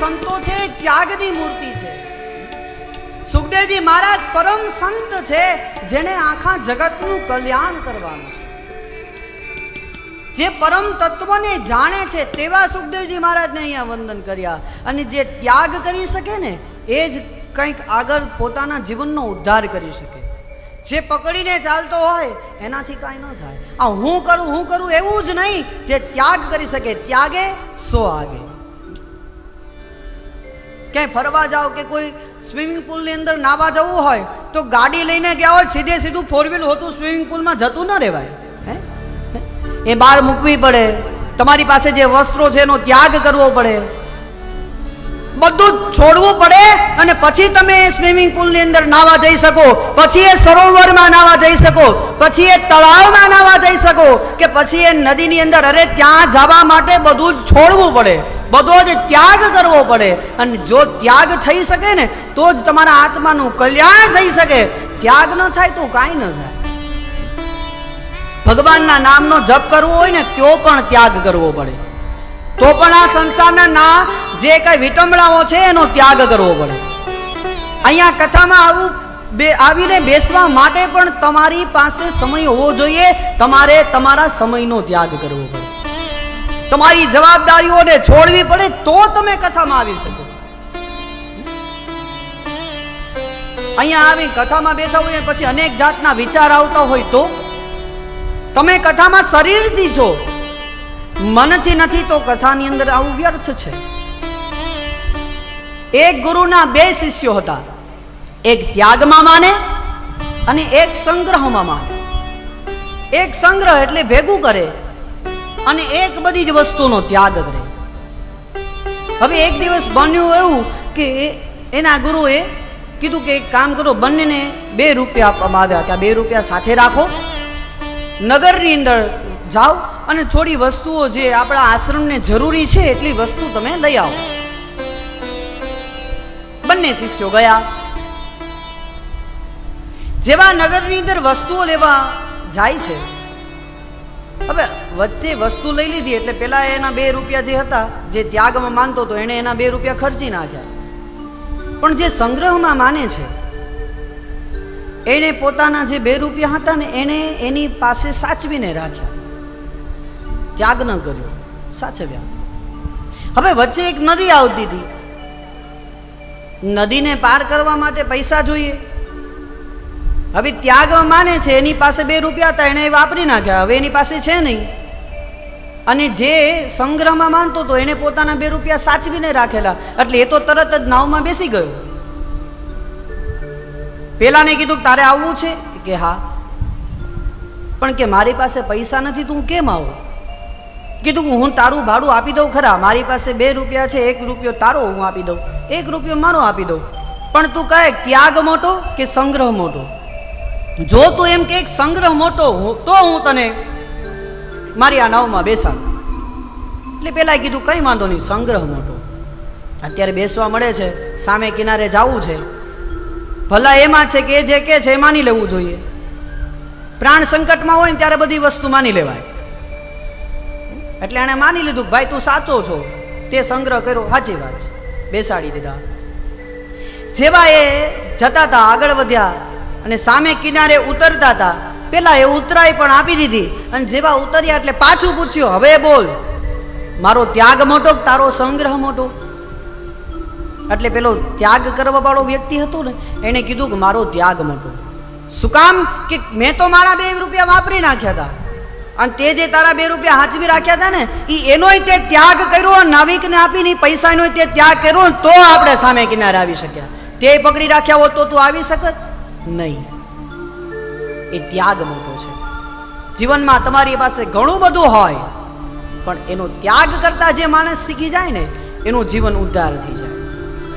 સંતો છે, ત્યાગની મૂર્તિ છે. સુખદેવજી મહારાજ પરમ સંત છે જેને આખા જગતનું કલ્યાણ કરવાનું છે. જે પરમ તત્વને જાણે છે, તેવા સુખદેવજી મહારાજને અહીંયા વંદન કર્યા. અને જે ત્યાગ કરી શકે ને, એ જ કંઈક આગળ પોતાના જીવનનો ઉદ્ધાર કરી શકે. જે પકડીને ચાલતો હોય, એનાથી કાંઈ ન થાય. આ હું કરું હું કરું એવું જ નહીં. જે ત્યાગ કરી શકે, ત્યાગે, સો આગે. ક્યાંય ફરવા જાઓ કે કોઈ સ્વિમિંગ પુલની અંદર નાવા જવું હોય, તો ગાડી લઈને ગયા હોય, સીધે સીધું ફોર વ્હીલ હોતું સ્વિમિંગ પુલમાં જતું ન રહેવાય? એ બહાર મૂકવી પડે. તમારી પાસે જે વસ્ત્રો છે એનો ત્યાગ કરવો પડે. બધું છોડવું પડે અને પછી તમે સ્વિમિંગ પુલની અંદર નાવા જઈ શકો. પછી એ સરોવરમાં નાવા જઈ શકો. પછી એ તળાવમાં નાવા જઈ શકો. કે પછી એ નદીની અંદર, અરે, ત્યાં જવા માટે બધું જ છોડવું પડે. બધો જ ત્યાગ કરવો પડે. અને જો ત્યાગ થઈ શકે ને, તો જ તમારા આત્માનું કલ્યાણ થઈ શકે. ત્યાગ ન થાય તો કાંઈ ન થાય. ભગવાનના નામનો જપ કરવો હોય ને, તો પણ ત્યાગ કરવો પડે. તો પણ આ સંસારના ના, જે કઈ વિટંબડાઓ છે, એનો ત્યાગ કરવો પડે. અહીંયા કથામાં આવું બે, આવીને બેસવા માટે પણ તમારી પાસે સમય હોવો જોઈએ. તમારે તમારા સમયનો ત્યાગ કરવો પડે. તમારી જવાબદારીઓને છોડવી પડે તો તમે કથામાં આવી શકો. અહીંયા આવી કથામાં બેઠા હોય પછી અનેક જાતના વિચાર આવતા હોય તો તમે કથામાં શરીરથી છો. મનથી નથી તો કથાની અંદર આવું વ્યર્થ છે. એક ગુરુના બે શિષ્યો હતા. એક ત્યાગમાં માને અને એક સંગ્રહમાં માને. એક સંગ્રહ એટલે ભેગું કરે. અને એક બધી જ વસ્તુનો ત્યાગ કરે. હવે એક દિવસ બન્યું એવું કે એના ગુરુએ કીધું કે એક કામ કરો, બંનેને બે રૂપિયા આપવામાં આવ્યા કે બે રૂપિયા સાથે રાખો. નગરની અંદર જાઓ અને થોડી વસ્તુઓ જે આપણા આશ્રમને જરૂરી છે એટલી વસ્તુ તમે લઈ આવો. બંને શિષ્યો ગયા. જેવા નગરની અંદર વસ્તુઓ લેવા જાય છે હવે વચ્ચે વસ્તુ લઈ લીધી એટલે પેલા એના બે રૂપિયા જે હતા, જે ત્યાગમાં માનતો હતો, એણે એના બે રૂપિયા ખર્ચી નાખ્યા. પણ જે સંગ્રહમાં માને છે, એણે પોતાના જે બે રૂપિયા હતા ને, એણે એની પાસે સાચવીને રાખ્યા. ત્યાગ ન કર્યો, સાચવ્યા. હવે વચ્ચે એક નદી આવતી હતી. નદીને પાર કરવા માટે પૈસા જોઈએ. હવે ત્યાગ માને છે, એની પાસે બે રૂપિયા હતા, એણે વાપરી નાખ્યા. હવે એની પાસે છે નહીં. અને જે સંગ્રહમાં માનતો હતો એને પોતાના બે રૂપિયા સાચવીને રાખેલા. એટલે એ તો તરત જ નાવમાં બેસી ગયો. પેલાને કીધું તારે આવવું છે? કે હા. પણ કે મારી પાસે પૈસા નથી, તું કેમ આવું? કીધું હું તારું ભાડું આપી દઉં ખરા. મારી પાસે બે રૂપિયા છે, એક રૂપિયો તારો હું આપી દઉં. એક રૂપિયો મારો આપી દઉં. પણ તું કહે, ત્યાગ મોટો કે સંગ્રહ મોટો? જો તું એમ કે સંગ્રહ મોટો તો હું તને મારી આ નાવમાં બેસાડું. એટલે પેલા કીધું, કઈ વાંધો નહીં, સંગ્રહ મોટો. અત્યારે બેસવા મળે છે, સામે કિનારે જવું છે. ભલા એમાં છે કે જે કે છે એ માની લેવું જોઈએ. પ્રાણ સંકટમાં હોય ને ત્યારે બધી વસ્તુ માની લેવાય. એટલે એણે માની લીધું ભાઈ, તું સાચો છો. તે સંગ્રહ કર્યો, સાચી વાત છે. બેસાડી દીધા. જેવા એ જતા હતા આગળ વધ્યા અને સામે કિનારે ઉતરતા હતા. પેલા એ ઉતરાય પણ આપી દીધી અને જેવા ઉતર્યા એટલે પાછું પૂછ્યું, હવે બોલ, મારો ત્યાગ મોટો તારો સંગ્રહ મોટો? એટલે પેલો ત્યાગ કરવા વાળો વ્યક્તિ હતો ને, એને કીધું કે મારો ત્યાગ મોટો. શું કામ? કે મેં તો મારા બે રૂપિયા વાપરી નાખ્યા હતા. અને તે જે તારા બે રૂપિયા હાચવી રાખ્યા હતા ને એ એનોય તે ત્યાગ કર્યો નાવિકને આપીને પૈસાનો તે ત્યાગ કર્યો તો આપણે સામે કિનારે આવી શક્યા. તે પકડી રાખ્યા હોત તો તું આવી શકત. નહીં. એ ત્યાગ મોટો છે. જીવનમાં તમારી પાસે ઘણું બધું હોય, પણ એનો ત્યાગ કરતા જે માણસ શીખી જાય ને, એનું જીવન ઉદ્ધાર થઈ જાય.